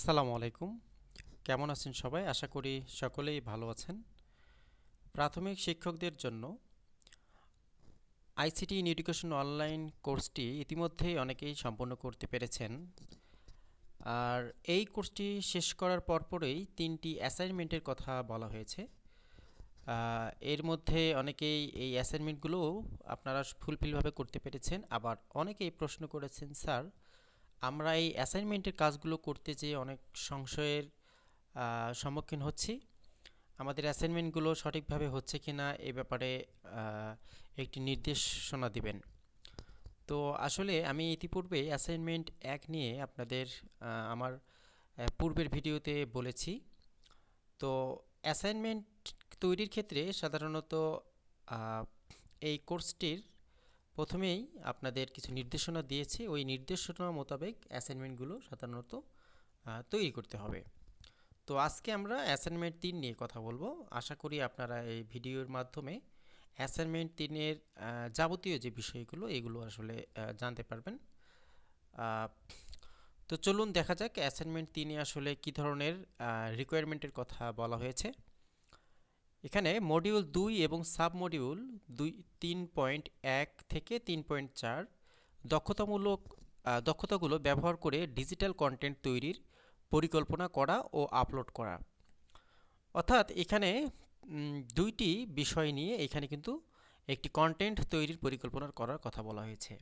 আসসালামু আলাইকুম। কেমন আছেন সবাই? আশা করি সকলেই ভালো আছেন। প্রাথমিক শিক্ষকদের জন্য আইসিটি ইন এডুকেশন অনলাইন কোর্সটি ইতিমধ্যেই অনেকেই সম্পন্ন করতে পেরেছেন। আর এই কোর্সটি শেষ করার পরপরই তিনটি অ্যাসাইনমেন্টের কথা বলা হয়েছে। এর মধ্যে অনেকেই এই অ্যাসাইনমেন্টগুলো আপনারা ফুলফিলভাবে করতে পেরেছেন। আবার অনেকেই প্রশ্ন করেছেন, স্যার আমরা এই অ্যাসাইনমেন্টের কাজগুলো করতে যেয়ে অনেক সংশয়ের সম্মুখীন হচ্ছি। আমাদের অ্যাসাইনমেন্টগুলো সঠিকভাবে হচ্ছে কি না এ ব্যাপারে একটি নির্দেশনা দিবেন। তো আসলে আমি ইতিপূর্বে অ্যাসাইনমেন্ট এক নিয়ে আপনাদের আমার পূর্বের ভিডিওতে বলেছি। তো অ্যাসাইনমেন্ট তৈরির ক্ষেত্রে সাধারণত এই কোর্সটির প্রথমেই আপনাদের কিছু নির্দেশনা দিয়েছি। ওই নির্দেশনা মোতাবেক অ্যাসাইনমেন্টগুলো সাধারণত তৈরি করতে হবে। তো আজকে আমরা অ্যাসাইনমেন্ট তিন নিয়ে কথা বলব। আশা করি আপনারা এই ভিডিওর মাধ্যমে অ্যাসাইনমেন্ট তিনের যাবতীয় যে বিষয়গুলো, এগুলো আসলে জানতে পারবেন। তো চলুন দেখা যাক অ্যাসাইনমেন্ট তিনে আসলে কী ধরনের রিকোয়ারমেন্টের কথা বলা হয়েছে। এখানে মডিউল দুই এবং সাব মডিউল দুই, তিন পয়েন্ট এক থেকে তিন পয়েন্ট চার দক্ষতামূলক দক্ষতাগুলো ব্যবহার করে ডিজিটাল কন্টেন্ট তৈরির পরিকল্পনা করা ও আপলোড করা। অর্থাৎ এখানে দুইটি বিষয় নিয়ে এখানে কিন্তু একটি কন্টেন্ট তৈরির পরিকল্পনা করার কথা বলা হয়েছে।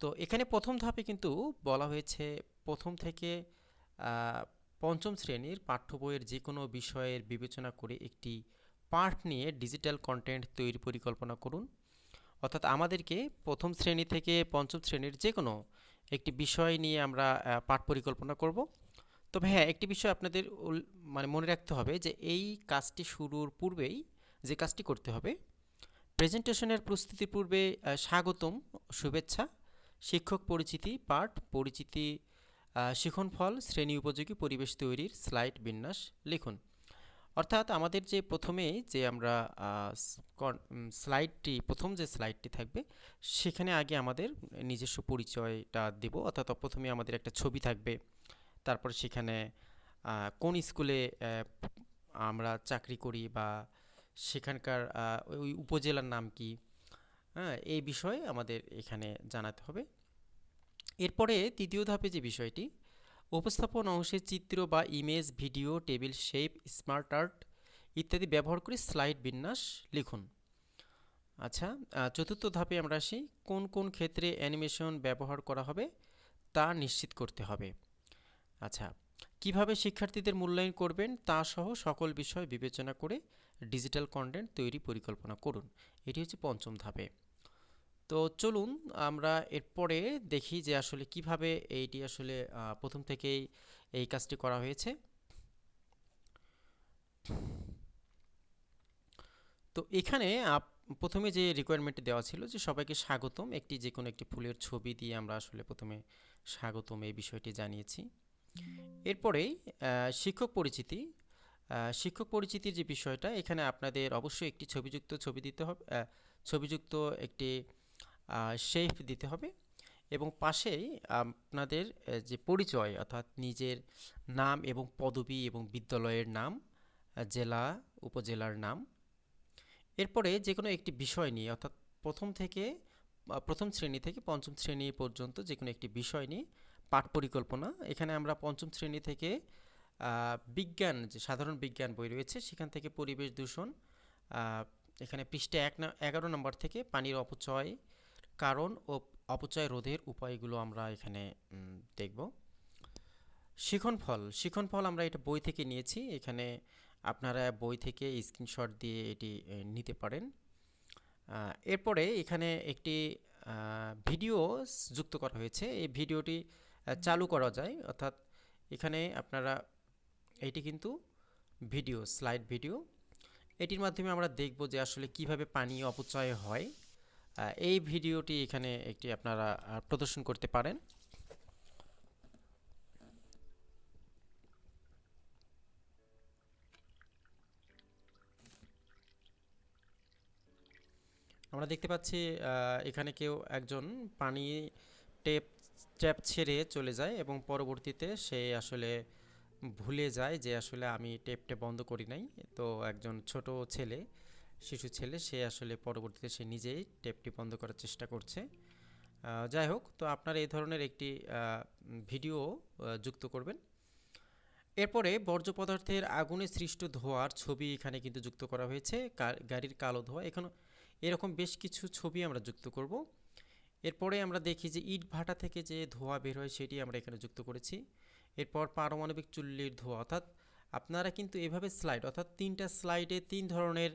তো এখানে প্রথম ধাপে কিন্তু বলা হয়েছে, প্রথম থেকে পঞ্চম শ্রেণির পাঠ্য বইয়ের যে কোনো বিষয়ের বিবেচনা করে একটি পাঠ নিয়ে ডিজিটাল কন্টেন্ট তৈরি পরিকল্পনা করুন। অর্থাৎ আমাদেরকে প্রথম শ্রেণি থেকে পঞ্চম শ্রেণির যে কোনো একটি বিষয় নিয়ে আমরা পাঠ পরিকল্পনা করব। তবে হ্যাঁ একটি বিষয় আপনাদের মানে মনে রাখতে হবে যে এই কাজটি শুরুর পূর্বেই যে কাজটি করতে হবে, প্রেজেন্টেশনের প্রস্তুতির পূর্বে স্বাগতম, শুভেচ্ছা, শিক্ষক পরিচিতি, পাঠ পরিচিতি শিখনফল শ্রেণি উপযোগী পরিবেশ তৈরির স্লাইড বিন্যাস লিখুন। অর্থাৎ আমাদের যে প্রথমে যে আমরা স্লাইডটি, প্রথম যে স্লাইডটি থাকবে, সেখানে আগে আমাদের নিজস্ব পরিচয়টা দেব। অর্থাৎ প্রথমে আমাদের একটা ছবি থাকবে, তারপর সেখানে কোন স্কুলে আমরা চাকরি করি বা সেখানকার ওই উপজেলার নাম কি হ্যাঁ এই বিষয়ে আমাদের এখানে জানাতে হবে। এরপরে তৃতীয় ধাপে যে বিষয়টি, উপস্থাপন অংশে চিত্র বা image video table shape smart art ইত্যাদি ব্যবহার করে স্লাইড বিন্যাস লিখুন। আচ্ছা চতুর্থ ধাপে আমরা আসি, কোন কোন ক্ষেত্রে অ্যানিমেশন ব্যবহার করা হবে তা নিশ্চিত করতে হবে। আচ্ছা কীভাবে শিক্ষার্থীদের মূল্যায়ন করবেন তা সহ সকল বিষয় বিবেচনা করে ডিজিটাল কন্টেন্ট তৈরি পরিকল্পনা করুন। এটি হচ্ছে পঞ্চম ধাপে। তো চলুন আমরা এরপরে দেখি যে আসলে কীভাবে এইটি আসলে প্রথম থেকেই এই কাজটি করা হয়েছে। তো এখানে প্রথমে যে রিকোয়ারমেন্ট দেওয়া ছিল যে সবাইকে স্বাগতম, একটি যে কোনো একটি ফুলের ছবি দিয়ে আমরা আসলে প্রথমে স্বাগতম এই বিষয়টি জানিয়েছি। এরপরেই শিক্ষক পরিচিতি শিক্ষক পরিচিতির যে বিষয়টা, এখানে আপনাদের অবশ্যই একটি ছবিযুক্ত ছবি দিতে হবে ছবিযুক্ত একটি শেপ দিতে হবে এবং পাশেই আপনাদের যে পরিচয় অর্থাৎ নিজের নাম এবং পদবি এবং বিদ্যালয়ের নাম জেলা, উপজেলার নাম। এরপরে যে কোনো একটি বিষয় নিয়ে, অর্থাৎ প্রথম থেকে প্রথম শ্রেণি থেকে পঞ্চম শ্রেণি পর্যন্ত যে কোনো একটি বিষয় নিয়ে পাঠ পরিকল্পনা। এখানে আমরা পঞ্চম শ্রেণি থেকে বিজ্ঞান, যে সাধারণ বিজ্ঞান বই রয়েছে, সেখান থেকে পরিবেশ দূষণ এখানে পৃষ্ঠা এক এগারো নম্বর থেকে পানির অপচয় কারণ ও অপচয় রোধের উপায়গুলো আমরা এখানে দেখব। শিখনফল শিখনফল আমরা এটা বই থেকে নিয়েছি। এখানে আপনারা বই থেকে স্ক্রিনশট দিয়ে এটি নিতে পারেন। এরপরে এখানে একটি ভিডিও যুক্ত করা হয়েছে। এই ভিডিওটি চালু করা যায়। অর্থাৎ এখানে আপনারা, এটি কিন্তু ভিডিও, স্লাইড ভিডিও। এটির মাধ্যমে আমরা দেখব যে আসলে কীভাবে পানি অপচয় হয়। এই ভিডিওটি এখানে একটি আপনারা প্রদর্শন করতে পারেন। আমরা দেখতে পাচ্ছি এখানে কেউ একজন পানি টেপ ট্যাপ ছেড়ে চলে যায় এবং পরবর্তীতে সে আসলে ভুলে যায় যে আসলে আমি টেপটা বন্ধ করি নাই। তো একজন ছোট ছেলে শিশু ছেলে, সে আসলে পরবর্তীতে সে নিজেই টেপটি বন্ধ করার চেষ্টা করছে। যাই হোক, তো আপনারা এই ধরনের একটি ভিডিও যুক্ত করবেন। এরপরে বর্জ্য পদার্থের আগুনে সৃষ্ট ধোঁয়ার ছবি এখানে কিন্তু যুক্ত করা হয়েছে। গাড়ির কালো ধোঁয়া। এখানে এরকম বেশ কিছু ছবি আমরা যুক্ত করব। এরপরে আমরা দেখি যে ইট ভাটা থেকে যে ধোঁয়া বের হয়, সেটি আমরা এখানে যুক্ত করেছি। এরপর পারমাণবিক চুল্লির ধোঁয়া। অর্থাৎ আপনারা কিন্তু এভাবে স্লাইড, অর্থাৎ তিনটা স্লাইডে তিন ধরনের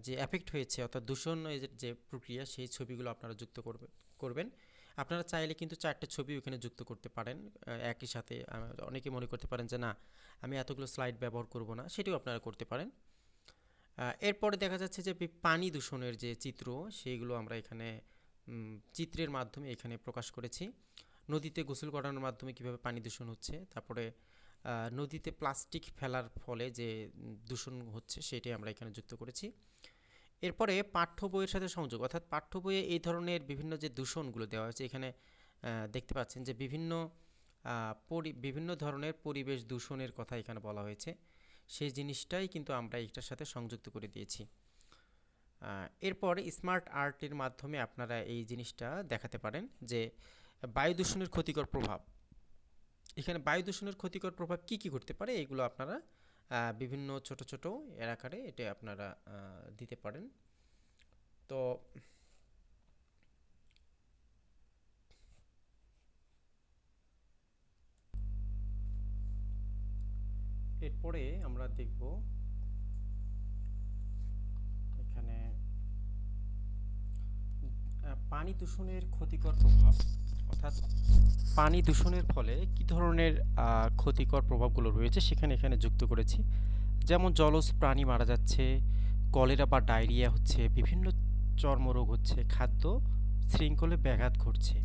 যে এফেক্ট হয়েছে, অর্থাৎ দূষণ যে- প্রক্রিয়া, সেই ছবিগুলো আপনারা যুক্ত করবে, করবেন। আপনারা চাইলে কিন্তু চারটে ছবি ওখানে যুক্ত করতে পারেন একই সাথে। অনেকে মনে করতে পারেন যে, না, আমি এতগুলো স্লাইড ব্যবহার করব না। সেটিও আপনারা করতে পারেন। এরপরে দেখা যাচ্ছে যে পানি দূষণের যে চিত্র সেইগুলো আমরা এখানে চিত্রের মাধ্যমে এখানে প্রকাশ করেছি। নদীতে গোসল করানোর মাধ্যমে কীভাবে পানি দূষণ হচ্ছে, তারপরে নদীতে প্লাস্টিক ফেলার ফলে যে দূষণ হচ্ছে সেটি আমরা এখানে যুক্ত করেছি। এরপরে পাঠ্য বইয়ের সাথে সংযোগ, অর্থাৎ পাঠ্য বইয়ে এই ধরনের বিভিন্ন যে দূষণগুলো দেওয়া হয়েছে, এখানে দেখতে পাচ্ছেন যে বিভিন্ন বিভিন্ন ধরনের পরিবেশ দূষণের কথা এখানে বলা হয়েছে। সেই জিনিসটাই কিন্তু আমরা এটার সাথে সংযুক্ত করে দিয়েছি। এরপর স্মার্ট আর্টের মাধ্যমে আপনারা এই জিনিসটা দেখাতে পারেন যে বায়ু দূষণের ক্ষতিকর প্রভাব। এখানে বায়ু দূষণের ক্ষতিকর প্রভাব কি কি করতে পারে এগুলো আপনারা বিভিন্ন ছোট ছোট এর আকারে এটা আপনারা দিতে পারেন। তো এরপরে আমরা দেখব এখানে পানি দূষণের ক্ষতিকর প্রভাব। অর্থাৎ পানি দূষণের ফলে কি ধরনের ক্ষতিকর প্রভাবগুলো রয়েছে সেখানে এখানে যুক্ত করেছি। যেমন জলজ প্রাণী মারা যাচ্ছে, কলেরা বা ডায়রিয়া হচ্ছে, বিভিন্ন চর্মরোগ হচ্ছে, খাদ্য শৃঙ্খলে ব্যাঘাত ঘটছে।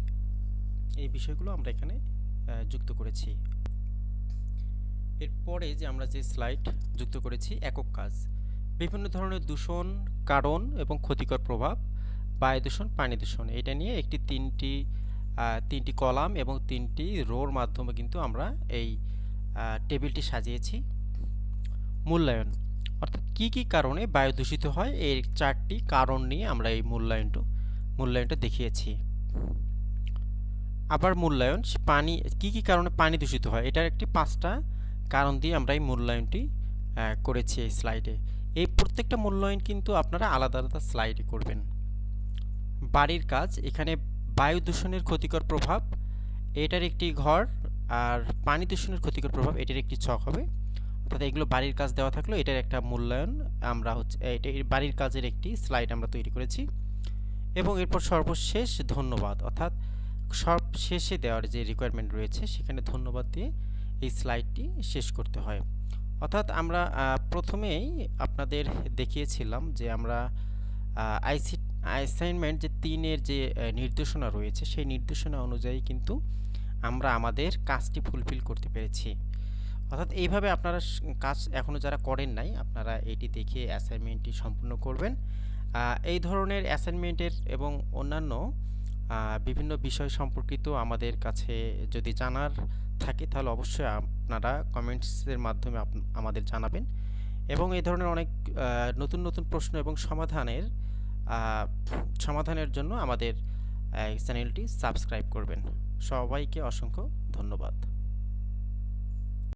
এই বিষয়গুলো আমরা এখানে যুক্ত করেছি। এরপরে যে আমরা যে স্লাইড যুক্ত করেছি, একক কাজ। বিভিন্ন ধরনের দূষণ কারণ এবং ক্ষতিকর প্রভাব বায়ু দূষণ পানি দূষণ, এটা নিয়ে একটি তিনটি তিনটি কলাম এবং তিনটি রোর মাধ্যমে কিন্তু আমরা এই টেবিলটি সাজিয়েছি। মূল্যায়ন। অর্থাৎ কি কি কারণে বায়ু দূষিত হয়? এই চারটি কারণ নিয়ে আমরা এই মূল্যায়নটা মূল্যায়নটা দেখিয়েছি। আবার মূল্যায়ন পানি, কি কি কারণে পানি দূষিত হয়? এটার একটি পাঁচটা কারণ দিয়ে আমরা এই মূল্যায়নটি করেছি এই স্লাইডে। এই প্রত্যেকটা মূল্যায়ন কিন্তু আপনারা আলাদা আলাদা স্লাইডে করবেন। বাড়ির কাজ, এখানে বায়ু দূষণের ক্ষতিকর প্রভাব, এটার একটি ঘর, আর পানি দূষণের ক্ষতিকর প্রভাব, এটার একটি ছক হবে। অর্থাৎ এগুলো বাড়ির কাজ দেওয়া থাকল, এটার একটা মূল্যায়ন আমরা হচ্ছে এটা বাড়ির কাজের একটি স্লাইড আমরা তৈরি করেছি। এবং এরপর সর্বশেষ ধন্যবাদ, অর্থাৎ সব শেষে দেওয়ার যে রিকোয়ারমেন্ট রয়েছে, সেখানে ধন্যবাদ দিয়ে এই স্লাইডটি শেষ করতে হয়। অর্থাৎ আমরা প্রথমেই আপনাদের দেখিয়েছিলাম যে আমরা আইসি অ্যাসাইনমেন্ট যে তিনের যে নির্দেশনা রয়েছে, সেই নির্দেশনা অনুযায়ী কিন্তু আমরা আমাদের কাজটি ফুলফিল করতে পেরেছি। অর্থাৎ এইভাবে আপনারা কাজ এখনও যারা করেন নাই, আপনারা এটি দেখে অ্যাসাইনমেন্টটি সম্পূর্ণ করবেন। এই ধরনের অ্যাসাইনমেন্টের এবং অন্যান্য বিভিন্ন বিষয় সম্পর্কিত আমাদের কাছে যদি জানার থাকে, তাহলে অবশ্যই আপনারা কমেন্টসের মাধ্যমে আমাদের জানাবেন। এবং এই ধরনের অনেক নতুন নতুন প্রশ্ন এবং সমাধানের সমাধানের জন্য আমাদের চ্যানেলটি সাবস্ক্রাইব করবেন। সবাইকে অসংখ্য ধন্যবাদ।